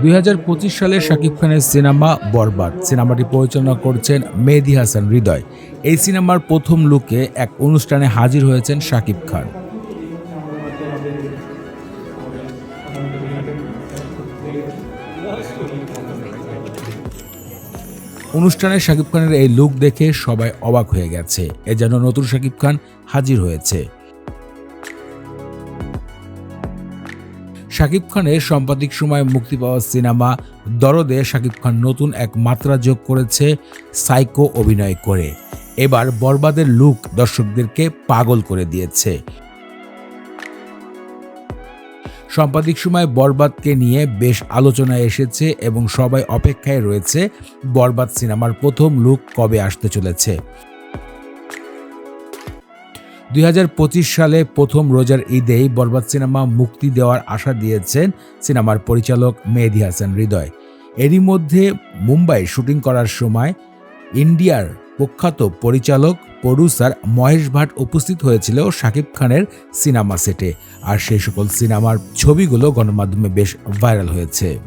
দুই হাজার পঁচিশ সালে শাকিব খানের সিনেমা বরবাদ। সিনেমাটি পরিচালনা করছেন মেহেদি হাসান হৃদয়। এই সিনেমার প্রথম লুকে এক অনুষ্ঠানে হাজির হয়েছেন শাকিব খান। অনুষ্ঠানে শাকিব খানের এই লুক দেখে সবাই অবাক হয়ে গেছে। এ যেন নতুন শাকিব খান হাজির হয়েছে। শাকিব খানের সাম্প্রতিক সময়ে মুক্তি পাওয়া সিনেমা দরদে শাকিব খান নতুন এক মাত্রা যোগ করেছে সাইকো অভিনয় করে। এবার বরবাদের লুক দর্শকদেরকে পাগল করে দিয়েছে। সাম্প্রতিক সময় বরবাদকে নিয়ে বেশ আলোচনায় এসেছে এবং সবাই অপেক্ষায় রয়েছে বরবাদ সিনেমার প্রথম লুক কবে আসতে চলেছে। দুই হাজার পঁচিশ সালে প্রথম রোজার ঈদেই বরবাদ সিনেমা মুক্তি দেওয়ার আশা দিয়েছেন সিনেমার পরিচালক মেহেদি হাসান হৃদয়। এরই মধ্যে মুম্বাই শুটিং করার সময় ইন্ডিয়ার প্রখ্যাত পরিচালক, প্রডিউসার মহেশ ভাট উপস্থিত হয়েছিল শাকিব খানের সিনেমা সেটে। আর সেই সকল সিনেমার ছবিগুলো গণমাধ্যমে বেশ ভাইরাল হয়েছে।